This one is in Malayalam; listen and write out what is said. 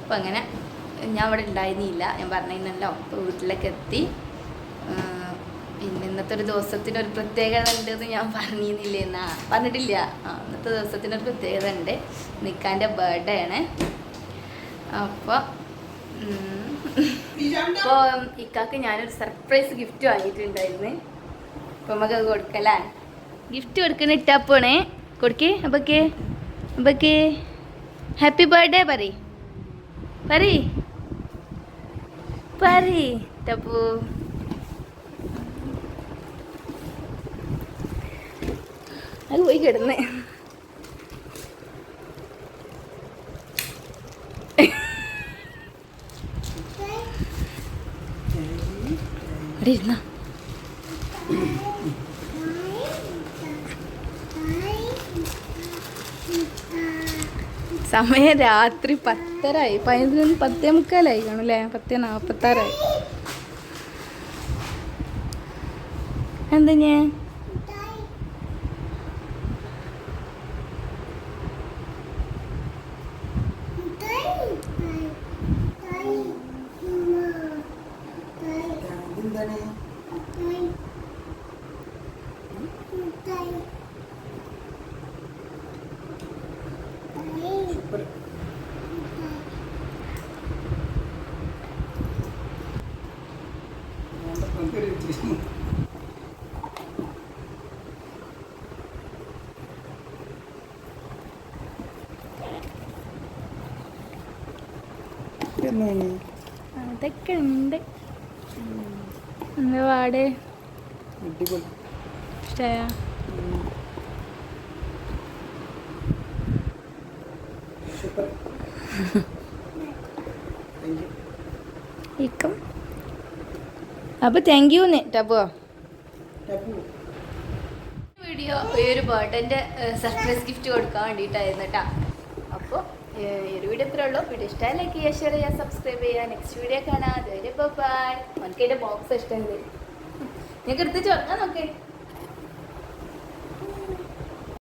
അപ്പം അങ്ങനെ ഞാൻ അവിടെ ഉണ്ടായിരുന്നില്ല ഞാൻ പറഞ്ഞിരുന്നല്ലോ അപ്പോൾ വീട്ടിലേക്ക് എത്തി. പിന്നെ ഇന്നത്തെ ഒരു ദിവസത്തിന് ഒരു പ്രത്യേകത ഉണ്ടെന്ന് ഞാൻ പറഞ്ഞിരുന്നില്ല എന്നാ. പറഞ്ഞിട്ടില്ല. ഇന്നത്തെ ദിവസത്തിന് ഒരു പ്രത്യേകത ഉണ്ട്. നിക്കാന്റെ ബർത്ത്ഡേ ആണ്. അപ്പോൾ അപ്പോൾ ഇക്കാക്ക് ഞാനൊരു സർപ്രൈസ് ഗിഫ്റ്റ് വാങ്ങിയിട്ടുണ്ടായിരുന്നു. അപ്പോൾ നമുക്ക് അത് കൊടുക്കല്ലേ ഗിഫ്റ്റ് കൊടുക്കണ പോണേ. കൊടുക്കേ അപ്പൊക്കെ അപ്പൊക്കെ ഹാപ്പി ബർത്ത്ഡേ പറ പറ പറ ടപ്പു അത് പോയി കിടന്നേ. അവിടെ ഇരുന്നാ. സമയം രാത്രി പത്തരായി. പതിനൊന്ന് പത്തേ മുക്കാലായി കാണൂല്ലേ പത്തേ നാൽപ്പത്താറായി എന്താ ഞാൻ എന്താണ്? എന്നാണ് അതൊക്കെ ഉണ്ട് എന്താ പാട്? ഇഷ്ടമായ സൂപ്പർ താങ്ക് യു ഇക്കും അപ്പൊ താങ്ക് യു ടബോ. ടപ്പു വീഡിയോ ഈ ഒരു ബേർഡന്റെ സർപ്രൈസ് ഗിഫ്റ്റ് കൊടുക്കാൻ വേണ്ടിയിട്ടായിരുന്നു കേട്ടോ അപ്പോൾ ഈ ഒരു വീഡിയോ ഇത്രേ ഉള്ളൂ. വീഡിയോ ഇഷ്ടമായി ലൈക്ക് ചെയ്യുക ഷെയർ ചെയ്യുക സബ്സ്ക്രൈബ് ചെയ്യുക. നെക്സ്റ്റ് വീഡിയോ കാണാം. അതുവരെ ബൈ നമുക്ക് ബോക്സ് ഇഷ്ടമുണ്ട് നിങ്ങൾക്ക് എടുത്ത് ചോർക്കാൻ നോക്കേ.